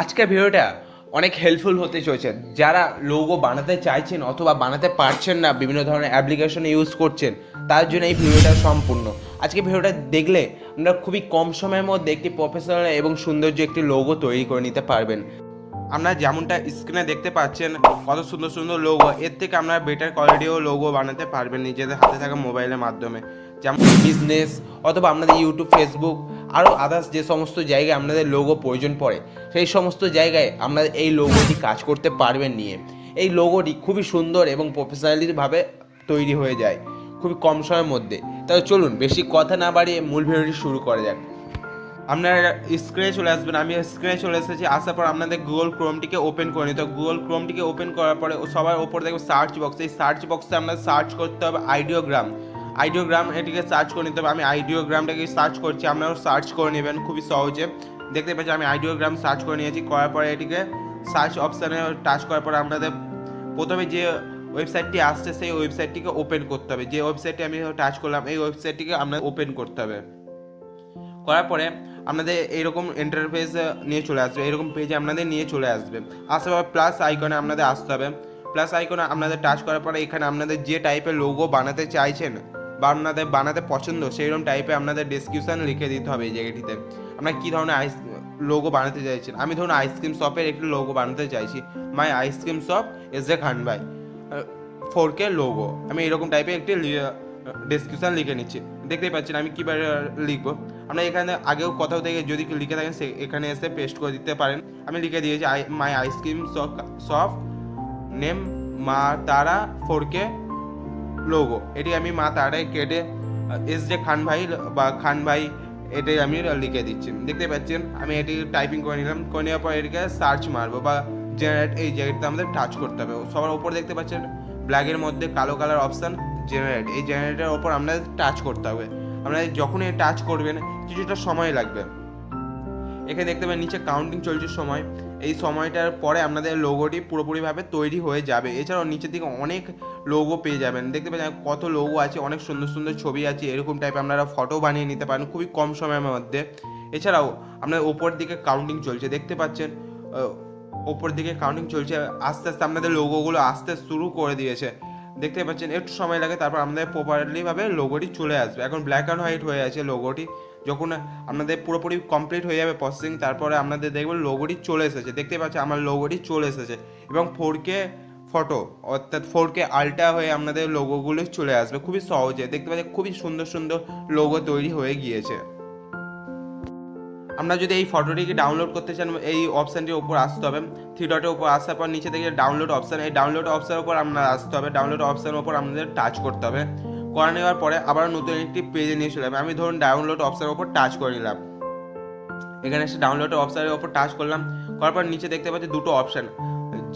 আজকের ভিডিওটা অনেক হেল্পফুল হতে চলেছে। যারা লোগো বানাতে চাইছেন অথবা বানাতে পারছেন না, বিভিন্ন ধরনের অ্যাপ্লিকেশন ইউজ করছেন, তার জন্য এই ভিডিওটা সম্পূর্ণ। আজকে ভিডিওটা দেখলে আপনারা খুবই কম সময়ের মধ্যে একটি প্রফেশনাল এবং সৌন্দর্য একটি লোগো তৈরি করে নিতে পারবেন। আপনারা যেমনটা স্ক্রিনে দেখতে পাচ্ছেন, কত সুন্দর সুন্দর লোগো এর থেকে আপনারা বেটার কোয়ালিটিও লোগো বানাতে পারবেন নিজেদের হাতে থাকা মোবাইলের মাধ্যমে। যেমন বিজনেস অথবা আপনাদের ইউটিউব ফেসবুক আরও আদার্স যে সমস্ত জায়গায় আপনাদের লোগো প্রয়োজন পড়ে, সেই সমস্ত জায়গায় আপনাদের এই লোগোটি কাজ করতে পারবেন নিয়ে। এই লোগোটি খুবই সুন্দর এবং প্রফেশনালিভাবে তৈরি হয়ে যায়, খুবই কম সময়ের মধ্যে। তাহলে চলুন, বেশি কথা না বাড়িয়ে মূল ভিডিওটি শুরু করা যাক। আপনারা স্ক্রিনে চলে আসবেন, আমি স্ক্রিনে চলে এসেছি, আসার পর আপনাদের গুগল ক্রোমটিকে ওপেন করে নিতে গুগল ক্রোমটিকে ওপেন করার পরে সবার ওপর দেখবে সার্চ বক্স এই সার্চ বক্সে আপনাদের সার্চ করতে হবে আইডিওগ্রাম আইডিওগ্রাম এটিকে সার্চ করে নিতে হবে। আমি আইডিওগ্রামটাকে সার্চ করছি, আপনারাও সার্চ করে নেবেন খুবই সহজে। দেখতে পাচ্ছি আমি আইডিওগ্রাম সার্চ করে নিয়েছি, করার পরে এটিকে সার্চ অপশানে টাচ করার পরে আপনাদের প্রথমে যে ওয়েবসাইটটি আসছে, সেই ওয়েবসাইটটিকে ওপেন করতে হবে। যে ওয়েবসাইটটি আমি টাচ করলাম, এই ওয়েবসাইটটিকে আপনাদের ওপেন করতে হবে। করার পরে আপনাদের এইরকম ইন্টারফেস নিয়ে চলে আসবে, এরকম পেজে আপনাদের নিয়ে চলে আসবে। আসার পর প্লাস আইকনে আপনাদের আসতে হবে। প্লাস আইকনে আপনাদের টাচ করার পরে এখানে আপনাদের যে টাইপের লোগো বানাতে চাইছেন বা আপনাদের বানাতে পছন্দ, সেইরকম টাইপে আপনাদের ডিসক্রিপশান লিখে দিতে হবে এই জায়গাটিতে। আপনারা কী ধরনের আইস লোগো বানাতে চাইছেন? আমি ধরুন আইসক্রিম শপের একটি লোগো বানাতে চাইছি। My ice cream shop S A Khan ভাই ফোর কে লোগো আমি এরকম টাইপের একটি ডিসক্রিপশান লিখে নিচ্ছি। দেখতেই পাচ্ছেন, আমি কীভাবে লিখব? আপনারা এখানে আগেও কোথাও থেকে যদি লিখে থাকেন, সে, এখানে এসে পেস্ট করে দিতে পারেন। আমি লিখে দিয়েছি I my ice cream shop name মা, তারা ফোর কে লোগো। এটি আমি মা তারায় কেটে এস যে খান ভাই বা খান ভাই এটাই আমি লিখে দিচ্ছি। দেখতে পাচ্ছেন, আমি এটি টাইপিং করে নিলাম। করে নেওয়ার পর এটিকে সার্চ মারবো বা জেনারেট এই জায়গাটিতে আমাদের টাচ করতে হবে। সবার উপর দেখতে পাচ্ছেন ব্ল্যাকের মধ্যে কালো কালার অপশান জেনারেট এই জেনারেটের ওপর আপনাদের টাচ করতে হবে। আপনারা যখনই টাচ করবেন, কিছুটা সময় লাগবে। এখানে দেখতে পাবেন নিচে কাউন্টিং চলছে সময়। এই সময়টার পরে আপনাদের লোগোটি পুরোপুরিভাবে তৈরি হয়ে যাবে। এছাড়াও নিচের দিকে অনেক লোগো পেয়ে যাবেন। দেখতে পাচ্ছেন কত লোগো আছে, অনেক সুন্দর সুন্দর ছবি আছে, এরকম টাইপ আপনারা ফটো বানিয়ে নিতে পারেন খুবই কম সময়ের মধ্যে। এছাড়াও আপনার ওপর দিকে কাউন্টিং চলছে, দেখতে পাচ্ছেন ওপর দিকে কাউন্টিং চলছে, আস্তে আস্তে আপনাদের লোগোগুলো আসতে শুরু করে দিয়েছে। দেখতে পাচ্ছেন, একটু সময় লাগে, তারপর আমাদের প্রপারলিভাবে লোগোটি চলে আসবে। এখন ব্ল্যাক অ্যান্ড হোয়াইট হয়ে আছে লোগোটি যখন আপনাদের পুরোপুরি কমপ্লিট হয়ে যাবে প্রসেসিং তারপরে আপনাদের দেখবেন লোগোটি চলে এসেছে। দেখতে পাচ্ছেন আমার লোগোটি চলে এসেছে। এবং ফোর কে ফটো অর্থাৎ ফোর কে আলট্রা হয়ে আপনাদের লোগোগুলো চলে আসবে খুবই সহজে। দেখতে পাচ্ছেন খুবই সুন্দর সুন্দর লোগো তৈরি হয়ে গিয়েছে। আপনারা যদি এই ফটোটিকে ডাউনলোড করতে চান, এই অপশানটির উপর আসতে হবে। থ্রি ডটের উপর আসার পর নিচে থেকে ডাউনলোড অপশান এই ডাউনলোড অপশানের উপর আপনার আসতে হবে। ডাউনলোড অপশানের উপর আপনাদের টাচ করতে হবে। করে নেওয়ার পরে আবার নতুন একটি পেজে নিয়ে চলে আমি ধরুন ডাউনলোড অপশানের উপর টাচ করে নিলাম। এখানে এসে ডাউনলোড অপশানের ওপর টাচ করলাম। করার পর নিচে দেখতে পাচ্ছি দুটো অপশান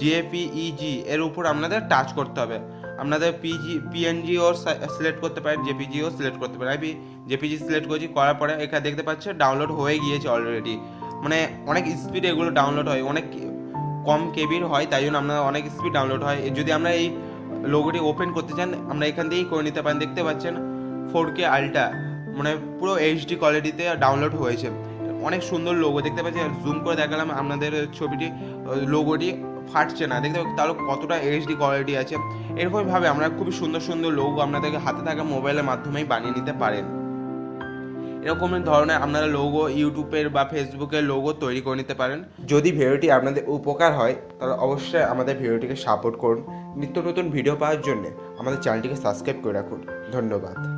জেপিইজি এর উপর আপনাদের টাচ করতে হবে। আপনাদের পিজি পিএনজিও সিলেক্ট করতে পারেন জেপিজিও সিলেক্ট করতে পারেন। আমি জেপিজি সিলেক্ট করছি, করার পরে এখানে দেখতে পাচ্ছেন ডাউনলোড হয়ে গিয়েছে অলরেডি মানে অনেক স্পিড এগুলো ডাউনলোড হয়, অনেক কম কেবির হয়, তাই জন্য আপনার অনেক স্পিড ডাউনলোড হয়। যদি আমরা এই লোগোটি ওপেন করতে চান, আমরা এখান থেকেই করে নিতে পারেন। দেখতে পাচ্ছেন ফোর কে আলট্রা মানে পুরো এইচডি কোয়ালিটিতে ডাউনলোড হয়েছে। অনেক সুন্দর লোগো দেখতে পাচ্ছি জুম করে দেখালাম আপনাদের ছবিটি লোগোটি ফাটছে না। দেখতে তাহলে কতটা এইচডি কোয়ালিটি আছে। এরকমভাবে আমরা খুবই সুন্দর সুন্দর লোগো আপনাদেরকে হাতে থাকা মোবাইলের মাধ্যমেই বানিয়ে নিতে পারেন। এরকম ধরনের আপনারা লোগো ইউটিউবের বা ফেসবুকের লোগো তৈরি করে নিতে পারেন। যদি ভিডিওটি আপনাদের উপকার হয়, তাহলে অবশ্যই আমাদের ভিডিওটিকে সাপোর্ট করুন। নিত্য নতুন ভিডিও পাওয়ার জন্য আমাদের চ্যানেলটিকে সাবস্ক্রাইব করে রাখুন। ধন্যবাদ।